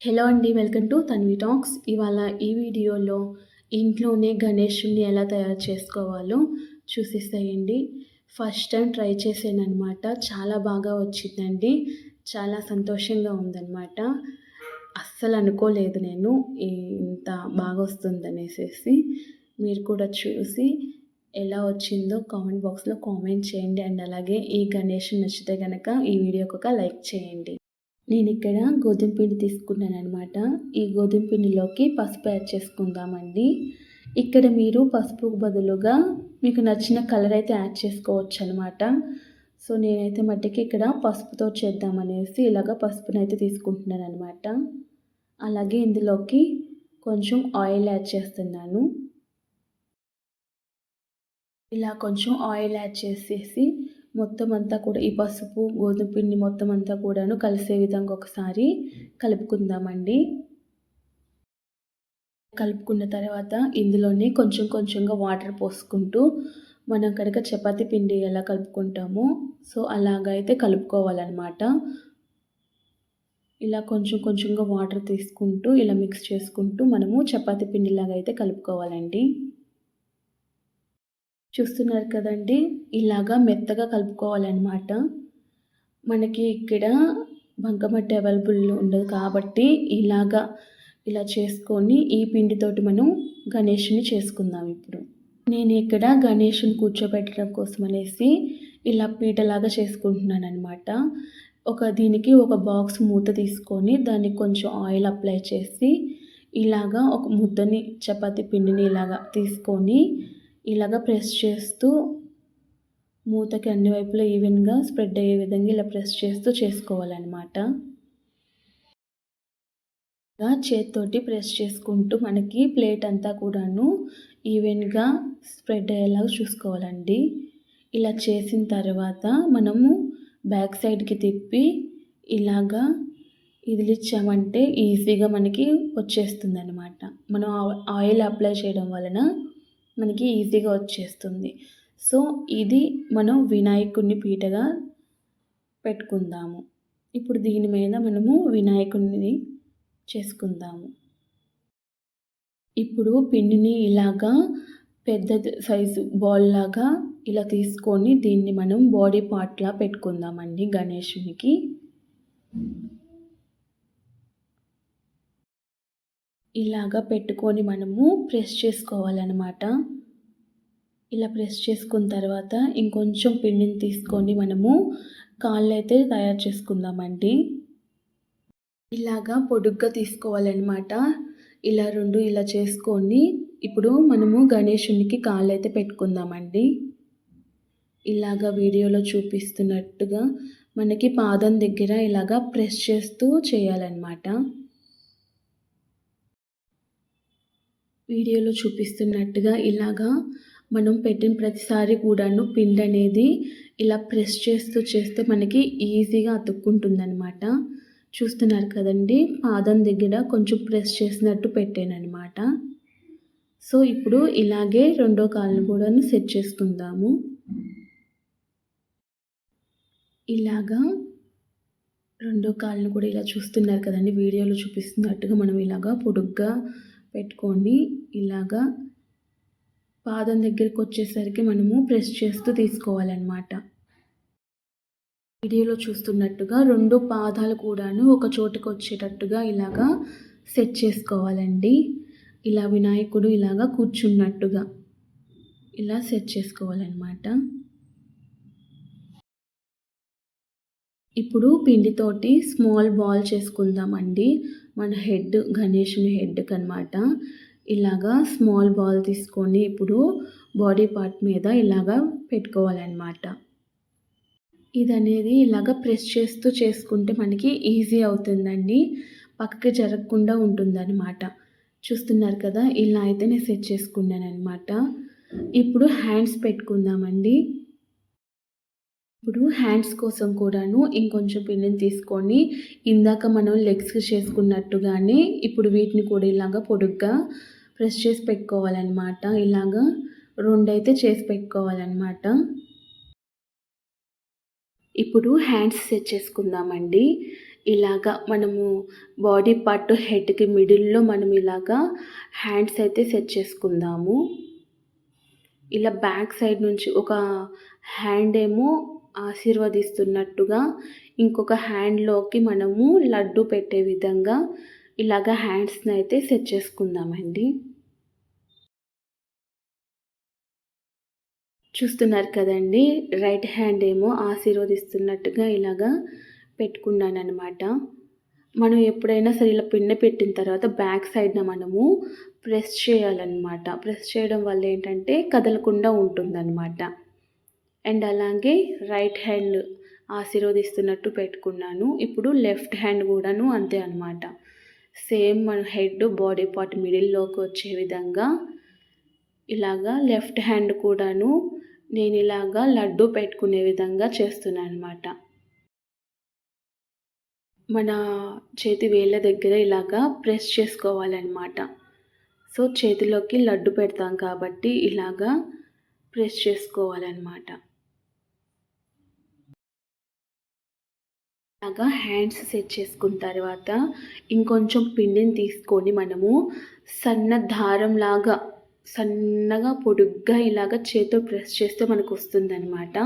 Hello అండి welcome to Tanvi talks. ఇవాళ ఈ వీడియోలో ఇంట్లోనే గణేషుని ఎలా తయారు చేసుకోవాలో చూసేసేయండి. ఫస్ట్ టైం ట్రై చేశాను అనమాట చాలా బాగా వచ్చిందండి. చాలా సంతోషంగా ఉందన్నమాట. అస్సలు అనుకోలేదు నేను ఇంత బాగా వస్తుందనేసేసి. మీరు కూడా చూసి ఎలా వచ్చిందో కామెంట్ బాక్స్లో కామెంట్ చేయండి. అండ్ అలాగే ఈ గణేష్ నచ్చితే కనుక ఈ వీడియోకి ఒక లైక్ చేయండి. నేను ఇక్కడ గోధుమ పిండి తీసుకున్నాను అనమాట ఈ గోధుమ పిండిలోకి పసుపు యాడ్ చేసుకుందామండి. ఇక్కడ మీరు పసుపు బదులుగా మీకు నచ్చిన కలర్ అయితే యాడ్ చేసుకోవచ్చు అనమాట సో నేనైతే మట్టికి ఇక్కడ పసుపుతో చేద్దామనేసి ఇలాగ పసుపునైతే తీసుకుంటున్నాను అనమాట అలాగే ఇందులోకి కొంచెం ఆయిల్ యాడ్ చేస్తున్నాను. ఇలా కొంచెం ఆయిల్ యాడ్ చేసేసి మొత్తం అంతా కూడా ఈ పసుపు గోధుమ పిండి మొత్తం అంతా కూడాను కలిసే విధంగా ఒకసారి కలుపుకుందామండి. కలుపుకున్న తర్వాత ఇందులోనే కొంచెం కొంచెంగా వాటర్ పోసుకుంటూ మనం కనుక చపాతీ పిండి ఎలా కలుపుకుంటామో సో అలాగైతే కలుపుకోవాలన్నమాట. ఇలా కొంచెం కొంచెంగా వాటర్ తీసుకుంటూ ఇలా మిక్స్ చేసుకుంటూ మనము చపాతీ పిండిలాగా అయితే కలుపుకోవాలండి. చూస్తున్నారు కదండి ఇలాగా మెత్తగా కలుపుకోవాలన్నమాట. మనకి ఇక్కడ బంకమట్టి అవైలబుల్ ఉండదు కాబట్టి ఇలాగా ఇలా చేసుకొని ఈ పిండితోటి మనం గణేషుని చేసుకుందాం ఇప్పుడు. నేను ఇక్కడ గణేషుని కూర్చోబెట్టడం కోసం అనేసి ఇలా పీటలాగా చేసుకుంటున్నాను అనమాట ఒక దీనికి ఒక బాక్స్ మూత తీసుకొని దానికి కొంచెం ఆయిల్ అప్లై చేసి ఇలాగా ఒక ముద్దని చపాతీ పిండిని ఇలాగా తీసుకొని ఇలాగ ప్రెస్ చేస్తూ మూతకి అన్ని వైపులా ఈవెన్గా స్ప్రెడ్ అయ్యే విధంగా ఇలా ప్రెస్ చేస్తూ చేసుకోవాలన్నమాట. ఇలా ప్రెస్ చేసుకుంటూ మనకి ప్లేట్ అంతా కూడాను ఈవెన్గా స్ప్రెడ్ అయ్యేలాగా చూసుకోవాలండి. ఇలా చేసిన తర్వాత మనము బ్యాక్ సైడ్కి తిప్పి ఇలాగా ఇదిలిచ్చామంటే ఈజీగా మనకి వచ్చేస్తుంది అనమాట మనం ఆయిల్ అప్లై చేయడం వలన మనకి ఈజీగా వచ్చేస్తుంది. సో ఇది మనం వినాయకుడిని పీటగా పెట్టుకుందాము. ఇప్పుడు దీని మీద మనము వినాయకుడిని చేసుకుందాము. ఇప్పుడు పిండిని ఇలాగా పెద్ద సైజు బాల్ లాగా ఇలా తీసుకొని దీన్ని మనం బాడీ పార్ట్లా పెట్టుకుందామండి గణేషునికి. ఇలాగా పెట్టుకొని మనము ప్రెస్ చేసుకోవాలన్నమాట. ఇలా ప్రెస్ చేసుకున్న తర్వాత ఇంకొంచెం పిండిని తీసుకొని మనము కాళ్ళు అయితే తయారు చేసుకుందామండి. ఇలాగా పొడుగ్గా తీసుకోవాలన్నమాట. ఇలా రెండు ఇలా చేసుకొని ఇప్పుడు మనము గణేషునికి కాళ్ళు అయితే పెట్టుకుందామండి. ఇలాగా వీడియోలో చూపిస్తున్నట్టుగా మనకి పాదం దగ్గర ఇలాగా ప్రెస్ చేస్తూ చేయాలన్నమాట. వీడియోలో చూపిస్తున్నట్టుగా ఇలాగా మనం పెట్టిన ప్రతిసారి కూడాను పిండి అనేది ఇలా ప్రెస్ చేస్తూ చేస్తే మనకి ఈజీగా అతుక్కుంటుందనమాట చూస్తున్నారు కదండి పాదం దగ్గర కొంచెం ప్రెస్ చేసినట్టు పెట్టాను అనమాట సో ఇప్పుడు ఇలాగే రెండో కాళ్ళను కూడాను సెట్ చేసుకుందాము. ఇలాగా రెండో కాళ్ళను కూడా ఇలా చూస్తున్నారు కదండి వీడియోలో చూపిస్తున్నట్టుగా మనం ఇలాగా పొడుగ్గా పెట్టుకొని ఇలాగా పాదం దగ్గరికి వచ్చేసరికి మనము ప్రెస్ చేస్తూ తీసుకోవాలన్నమాట. వీడియోలో చూస్తున్నట్టుగా రెండు పాదాలు కూడాను ఒక చోటుకు వచ్చేటట్టుగా ఇలాగా సెట్ చేసుకోవాలండి. ఇలా వినాయకుడు ఇలాగా కూర్చున్నట్టుగా ఇలా సెట్ చేసుకోవాలన్నమాట. ఇప్పుడు పిండితోటి స్మాల్ బాల్ చేసుకుందామండి. మన హెడ్ గణేషుని హెడ్కి అనమాట ఇలాగా స్మాల్ బాల్ తీసుకొని ఇప్పుడు బాడీ పార్ట్ మీద ఇలాగా పెట్టుకోవాలన్నమాట. ఇది అనేది ఇలాగ ప్రెస్ చేస్తూ చేసుకుంటే మనకి ఈజీ అవుతుందండి. పక్కకి జరగకుండా ఉంటుందన్నమాట. చూస్తున్నారు కదా ఇలా అయితే నేను సెట్ చేసుకున్నాను అనమాట ఇప్పుడు హ్యాండ్స్ పెట్టుకుందామండి. ఇప్పుడు హ్యాండ్స్ కోసం కూడాను ఇంకొంచెం పిండిని తీసుకొని ఇందాక మనం లెగ్స్ చేసుకున్నట్టుగానే ఇప్పుడు వీటిని కూడా ఇలాగ పొడుగ్గా ప్రెస్ చేసి పెట్టుకోవాలన్నమాట. ఇలాగా రెండైతే చేసి పెట్టుకోవాలన్నమాట. ఇప్పుడు హ్యాండ్స్ సెట్ చేసుకుందామండి. ఇలాగా మనము బాడీ పార్ట్ హెడ్కి మిడిల్లో మనం ఇలాగా హ్యాండ్స్ అయితే సెట్ చేసుకుందాము. ఇలా బ్యాక్ సైడ్ నుంచి ఒక హ్యాండ్ ఏమో ఆశీర్వదిస్తున్నట్టుగా ఇంకొక హ్యాండ్లోకి మనము లడ్డు పెట్టే విధంగా ఇలాగ హ్యాండ్స్ని అయితే సెట్ చేసుకుందామండి. చూస్తున్నారు కదండి రైట్ హ్యాండ్ ఏమో ఆశీర్వదిస్తున్నట్టుగా ఇలాగా పెట్టుకున్నాను అనమాట మనం ఎప్పుడైనా సరే ఇలా పిండి పెట్టిన తర్వాత బ్యాక్ సైడ్న మనము ప్రెస్ చేయాలన్నమాట. ప్రెస్ చేయడం వల్ల ఏంటంటే కదలకుండా ఉంటుందన్నమాట. అండ్ అలాగే రైట్ హ్యాండ్ ఆశీర్వదిస్తున్నట్టు పెట్టుకున్నాను. ఇప్పుడు లెఫ్ట్ హ్యాండ్ కూడాను అంతే అనమాట సేమ్ మన హెడ్ బాడీ పార్ట్ మిడిల్లోకి వచ్చే విధంగా ఇలాగా లెఫ్ట్ హ్యాండ్ కూడాను నేను ఇలాగా లడ్డు పెట్టుకునే విధంగా చేస్తున్నాను అనమాట మన చేతి వేళ్ళ దగ్గర ఇలాగా ప్రెస్ చేసుకోవాలన్నమాట. సో చేతిలోకి లడ్డు పెడతాం కాబట్టి ఇలాగా ప్రెస్ చేసుకోవాలన్నమాట. ఇలాగా హ్యాండ్స్ సెట్ చేసుకున్న తర్వాత ఇంకొంచెం పిండిని తీసుకొని మనము సన్న దారం లాగా సన్నగా పొడుగ్గా ఇలాగ చేతితో ప్రెస్ చేస్తే మనకు వస్తుందన్నమాట.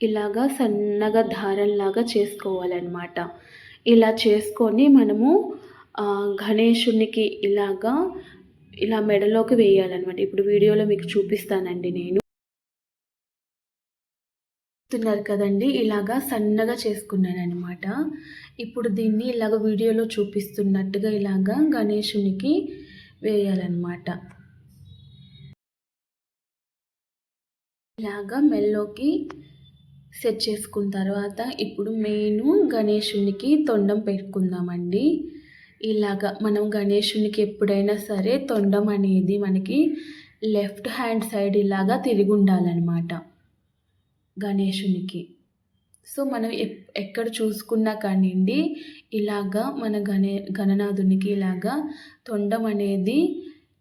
ఇలాగా సన్నగా దారంలాగా చేసుకోవాలన్నమాట. ఇలా చేసుకొని మనము గణేషునికి ఇలాగా ఇలా మెడలోకి వేయాలన్నమాట. ఇప్పుడు వీడియోలో మీకు చూపిస్తానండి నేను. చూస్తున్నారు కదండి ఇలాగా సన్నగా చేసుకున్నాను అనమాట ఇప్పుడు దీన్ని ఇలాగ వీడియోలో చూపిస్తున్నట్టుగా ఇలాగా గణేషునికి వేయాలన్నమాట. ఇలాగా మెల్లోకి సెట్ చేసుకున్న తర్వాత ఇప్పుడు మెయిన్ గణేషునికి తొండం పెట్టుకుందామండి. ఇలాగా మనం గణేషునికి ఎప్పుడైనా సరే తొండం అనేది మనకి లెఫ్ట్ హ్యాండ్ సైడ్ ఇలాగా తిరిగి ఉండాలన్నమాట. గణేషునికి సో మనం ఎక్కడ చూసుకున్నా కానివ్వండి ఇలాగా మన గణే గణనాథునికి ఇలాగా తొండం అనేది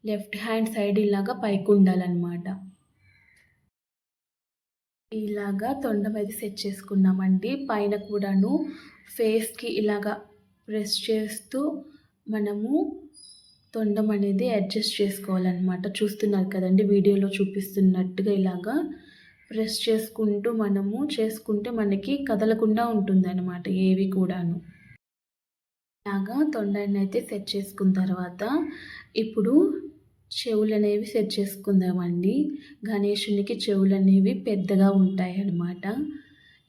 లెఫ్ట్ హ్యాండ్ సైడ్ ఇలాగా పైకి ఉండాలన్నమాట. ఇలాగా తొండం అయితే సెట్ చేసుకున్నామండి. పైన కూడాను ఫేస్కి ఇలాగా ప్రెస్ చేస్తూ మనము తొండం అనేది అడ్జస్ట్ చేసుకోవాలన్నమాట. చూస్తున్నారు కదండి వీడియోలో చూపిస్తున్నట్టుగా ఇలాగా ప్రెస్ చేసుకుంటూ మనము చేసుకుంటే మనకి కదలకుండా ఉంటుందన్నమాట ఏవి కూడాను. ఇలాగా తొండని అయితే సెట్ చేసుకున్న తర్వాత ఇప్పుడు చెవులు అనేవి సెట్ చేసుకుందామండి. గణేషునికి చెవులు అనేవి పెద్దగా ఉంటాయి అన్నమాట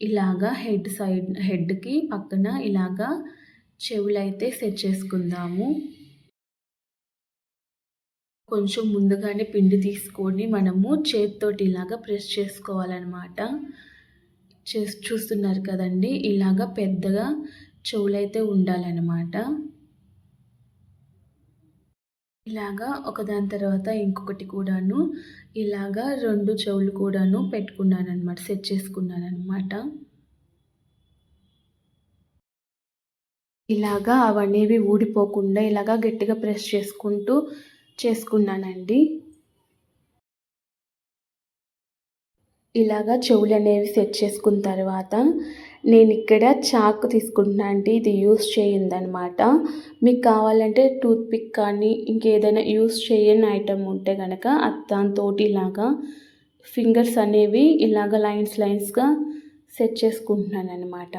ఇలాగా హెడ్ సైడ్ హెడ్కి పక్కన ఇలాగా చెవులు అయితే సెట్ చేసుకుందాము. కొంచెం ముందుగానే పిండి తీసుకొని మనము చేతితోటి ఇలాగా ప్రెస్ చేసుకోవాలన్నమాట. చేసి చూస్తున్నారు కదండి? ఇలాగా పెద్దగా చెవులైతే ఉండాలన్నమాట. ఇలాగా ఒకదాని తర్వాత ఇంకొకటి కూడాను ఇలాగా రెండు చెవులు కూడాను పెట్టుకున్నాను అనమాట సెట్ చేసుకున్నాను అనమాట ఇలాగా అవనేవి ఊడిపోకుండా ఇలాగా గట్టిగా ప్రెస్ చేసుకుంటూ చేసుకున్నానండి. ఇలాగా చెవులు అనేవి సెట్ చేసుకున్న తర్వాత నేను ఇక్కడ చాకు తీసుకుంటున్నా అండి. ఇది యూస్ చేయిందనమాట మీకు కావాలంటే టూత్పిక్ కానీ ఇంకేదైనా యూస్ చేయని ఐటమ్ ఉంటే కనుక దాంతో ఇలాగా ఫింగర్స్ అనేవి ఇలాగ లైన్స్ లైన్స్గా సెట్ చేసుకుంటున్నాను అనమాట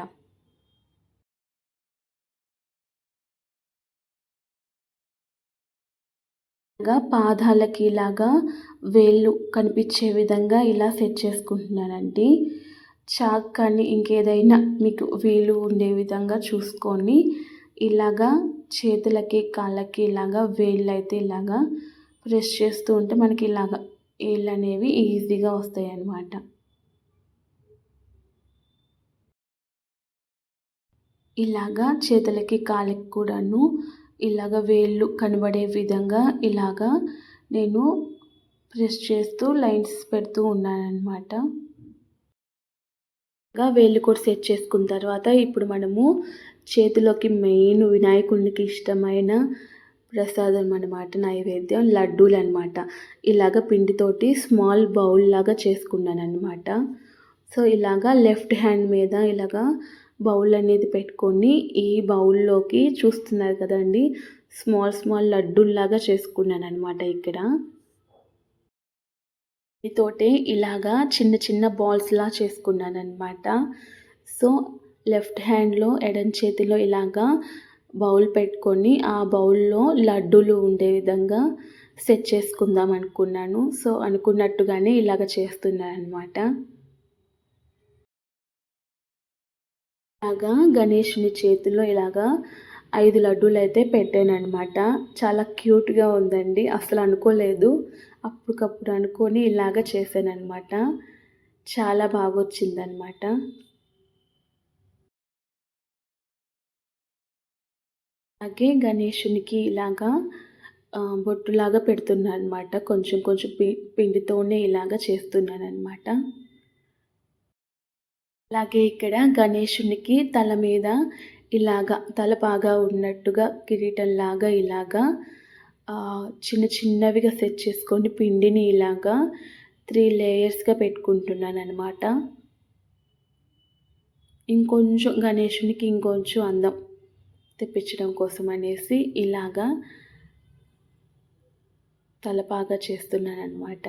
పాదాలకి ఇలాగా వేళ్ళు కనిపించే విధంగా ఇలా సెట్ చేసుకుంటున్నానండి చాక్ కానీ ఇంకేదైనా మీకు వీలు ఉండే విధంగా చూసుకొని ఇలాగా చేతులకి కాళ్ళకి ఇలాగా వేళ్ళు అయితే ఇలాగా ప్రెస్ చేస్తూ ఉంటే మనకి ఇలాగా వేళ్ళు అనేవి ఈజీగా వస్తాయి అన్నమాట ఇలాగా చేతులకి కాళ్ళకి కూడాను ఇలాగ వేళ్ళు కనబడే విధంగా ఇలాగా నేను ప్రెస్ చేస్తూ లైన్స్ పెడుతూ ఉన్నాను అనమాట వేళ్ళు కూడా సెట్ చేసుకున్న తర్వాత ఇప్పుడు మనము చేతిలోకి మెయిన్ వినాయకుడికి ఇష్టమైన ప్రసాదం అనమాట నైవేద్యం లడ్డూలు అనమాట ఇలాగ పిండితోటి స్మాల్ బౌల్ లాగా చేసుకున్నాను అనమాట సో ఇలాగా లెఫ్ట్ హ్యాండ్ మీద ఇలాగా బౌల్ అనేది పెట్టుకొని ఈ బౌల్లోకి చూస్తున్నారు కదండి స్మాల్ స్మాల్ లడ్డూల్లాగా చేసుకున్నాను అనమాట ఇక్కడ. తోటే ఇలాగా చిన్న చిన్న బాల్స్లా చేసుకున్నాను అనమాట సో లెఫ్ట్ హ్యాండ్లో ఎడం చేతిలో ఇలాగా బౌల్ పెట్టుకొని ఆ బౌల్లో లడ్డూలు ఉండే విధంగా సెట్ చేసుకుందాం అనుకున్నాను. సో అనుకున్నట్టుగానే ఇలాగ చేస్తున్నాను అనమాట ఇలాగా గణేషుని చేతిలో ఇలాగా ఐదు లడ్డూలు అయితే పెట్టాను అనమాట చాలా క్యూట్గా ఉందండి. అసలు అనుకోలేదు. అప్పటికప్పుడు అనుకొని ఇలాగ చేశానమాట అనమాట చాలా బాగా వచ్చిందనమాట అలాగే గణేషునికి ఇలాగా బొట్టులాగా పెడుతున్నాను అనమాట కొంచెం కొంచెం పి పిండితోనే ఇలాగ చేస్తున్నాను అనమాట అలాగే ఇక్కడ గణేషునికి తల మీద ఇలాగా తలపాగా ఉన్నట్టుగా కిరీటంలాగా ఇలాగా చిన్న చిన్నవిగా సెట్ చేసుకొని పిండిని ఇలాగా త్రీ లేయర్స్గా పెట్టుకుంటున్నాను అనమాట ఇంకొంచెం గణేషునికి ఇంకొంచెం అందం తెప్పించడం కోసం అనేసి ఇలాగా తలపాగా చేస్తున్నాను అనమాట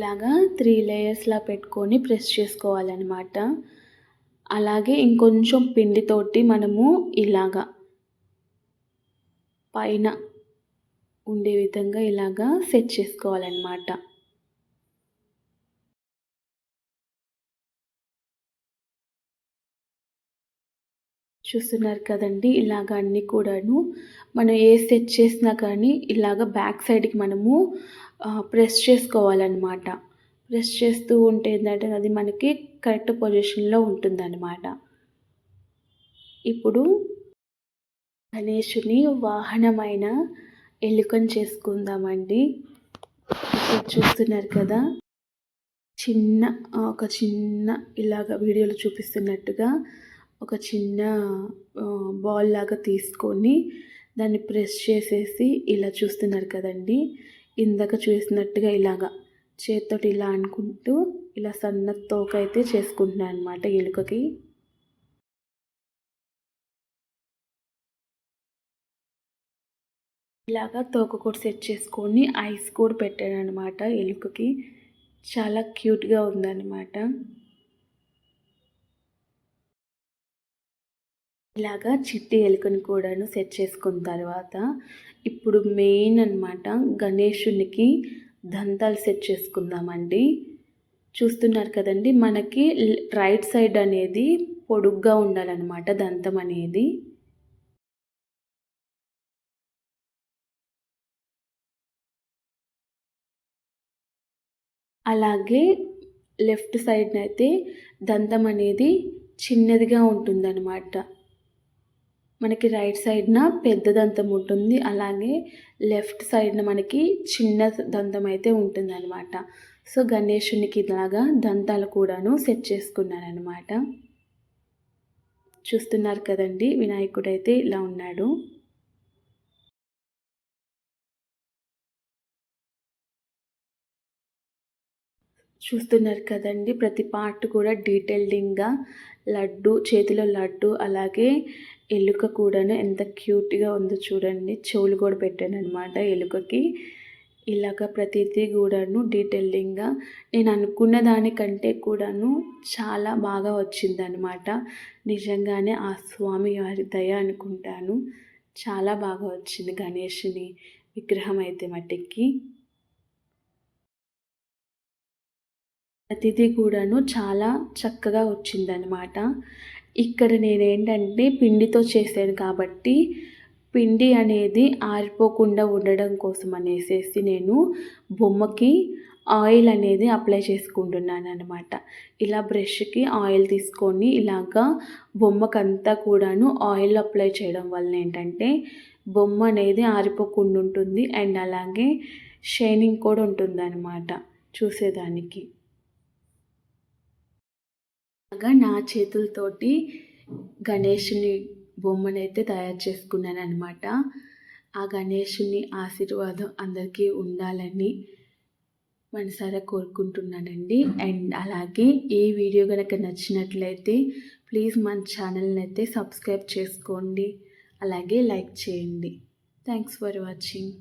ఇలాగా త్రీ లేయర్స్లా పెట్టుకొని ప్రెస్ చేసుకోవాలన్నమాట. అలాగే ఇంకొంచెం పిండితోటి మనము ఇలాగా పైన ఉండే విధంగా ఇలాగా సెట్ చేసుకోవాలన్నమాట. చూస్తున్నారు కదండి ఇలాగ అన్నీ కూడాను మనం ఏ సెట్ చేసినా కానీ ఇలాగ బ్యాక్ సైడ్కి మనము ప్రెస్ చేసుకోవాలన్నమాట. ప్రెస్ చేస్తూ ఉంటే ఏంటంటే అది మనకి కరెక్ట్ పొజిషన్లో ఉంటుందన్నమాట. ఇప్పుడు గణేషుని వాహనమైన ఎలుకను చేసుకుందామండి. ఇక్కడ చూస్తున్నారు కదా చిన్న ఒక చిన్న ఇలాగ వీడియోలో చూపిస్తున్నట్టుగా ఒక చిన్న బాల్ లాగా తీసుకొని దాన్ని ప్రెస్ చేసేసి ఇలా చూస్తున్నారు కదండి. ఇందాక చూసినట్టుగా ఇలాగా చేతితోటి ఇలా అనుకుంటూ ఇలా సన్న తోక అయితే చేసుకుంటున్నాను అనమాట ఎలుకకి. ఇలాగా తోక కూడా సెట్ చేసుకొని ఐస్ కూడా పెట్టాను అనమాట ఎలుకకి. చాలా క్యూట్గా ఉందన్నమాట. ఇలాగా చిట్టి ఎలుకను కూడాను సెట్ చేసుకున్న తర్వాత ఇప్పుడు మెయిన్ అనమాట గణేషునికి దంతాలు సెట్ చేసుకుందామండి. చూస్తున్నారు కదండి మనకి రైట్ సైడ్ అనేది పొడుగ్గా ఉండాలన్నమాట దంతం అనేది. అలాగే లెఫ్ట్ సైడ్నైతే అయితే దంతం అనేది చిన్నదిగా ఉంటుందన్నమాట. మనకి రైట్ సైడ్న పెద్ద దంతం ఉంటుంది. అలాగే లెఫ్ట్ సైడ్న మనకి చిన్న దంతం అయితే ఉంటుంది అనమాట సో గణేషునికి ఇలాగా దంతాలు కూడాను సెట్ చేసుకున్నాను అనమాట చూస్తున్నారు కదండి వినాయకుడు అయితే ఇలా ఉన్నాడు. చూస్తున్నారు కదండి ప్రతి పార్ట్ కూడా డీటెయిల్డింగ్గా లడ్డు చేతిలో లడ్డు అలాగే ఎలుక కూడాను ఎంత క్యూట్గా ఉందో చూడండి. చెవులు కూడా పెట్టాను అనమాట ఎలుకకి. ఇలాగ ప్రతిదీ కూడాను డీటెయిలింగ్గా నేను అనుకున్న దానికంటే కూడాను చాలా బాగా వచ్చిందనమాట నిజంగానే ఆ స్వామి వారి దయ అనుకుంటాను. చాలా బాగా వచ్చింది గణేషుని విగ్రహం అయితే మట్టికి. ప్రతిదీ కూడాను చాలా చక్కగా వచ్చిందనమాట ఇక్కడ నేనేంటంటే పిండితో చేశాను కాబట్టి పిండి అనేది ఆరిపోకుండా ఉండడం కోసం అనేసి నేను బొమ్మకి ఆయిల్ అనేది అప్లై చేసుకుంటున్నాను అనమాట ఇలా బ్రష్కి ఆయిల్ తీసుకొని ఇలాగా బొమ్మకంతా కూడాను ఆయిల్ అప్లై చేయడం వల్ల ఏంటంటే బొమ్మ అనేది ఆరిపోకుండా ఉంటుంది అండ్ అలాగే షైనింగ్ కూడా ఉంటుంది అనమాట చూసేదానికి. అలాగా నా చేతులతోటి గణేషుని బొమ్మనైతే తయారు చేసుకున్నాను అనమాట ఆ గణేషుని ఆశీర్వాదం అందరికీ ఉండాలని మనసారా కోరుకుంటున్నానండి. అండ్ అలాగే ఈ వీడియో కనుక నచ్చినట్లయితే ప్లీజ్ మన ఛానల్ని అయితే సబ్స్క్రైబ్ చేసుకోండి. అలాగే లైక్ చేయండి. Thanks for watching.